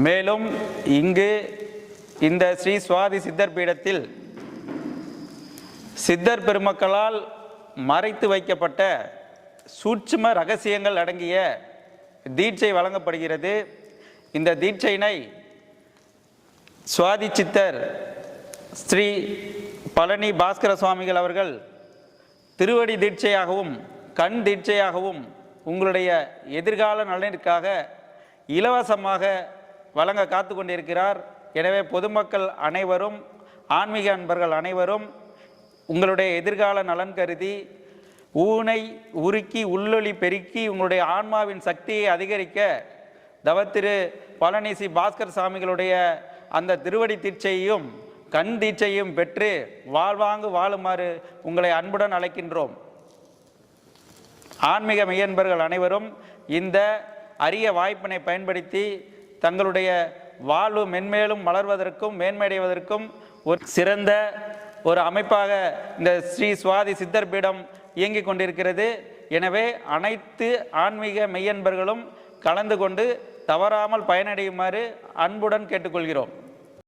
மேலும் இங்கு இந்த ஸ்ரீ சுவாதி சித்தர் பீடத்தில் சித்தர் பெருமக்களால் மறைத்து வைக்கப்பட்ட சூட்சும ரகசியங்கள் அடங்கிய தீட்சை வழங்கப்படுகிறது. இந்த தீட்சையினை சுவாதி சித்தர் ஸ்ரீ பழனி பாஸ்கர சுவாமிகள் அவர்கள் திருவடி தீட்சையாகவும் கண் தீட்சையாகவும் உங்களுடைய எதிர்கால நலனிற்காக இலவசமாக வழங்க காத்து கொண்டிருக்கிறார். எனவே பொதுமக்கள் அனைவரும் ஆன்மீக அன்பர்கள் அனைவரும் உங்களுடைய எதிர்கால நலன் கருதி ஊனை உருக்கி உள்ளொளி பெருக்கி உங்களுடைய ஆன்மாவின் சக்தியை அதிகரிக்க தவத்திரு பழனிசி பாஸ்கர் சாமிகளுடைய அந்த திருவடி தீட்சையையும் கண் தீட்சையும் பெற்று வாழ்வாங்கு வாழுமாறு உங்களை அன்புடன் அழைக்கின்றோம். ஆன்மீக மெய்யன்பர்கள் அனைவரும் இந்த அரிய வாய்ப்பினை பயன்படுத்தி தங்களுடைய வாழ்வு மென்மேலும் வளர்வதற்கும் மேன்மையடைவதற்கும் ஒரு சிறந்த ஒரு அமைப்பாக இந்த ஸ்ரீ சுவாதி சித்தர் பீடம் இயங்கிக் கொண்டிருக்கிறது. எனவே அனைத்து ஆன்மீக மெய்யன்பர்களும் கலந்து கொண்டு தவறாமல் பயனடையுமாறு அன்புடன் கேட்டுக்கொள்கிறோம்.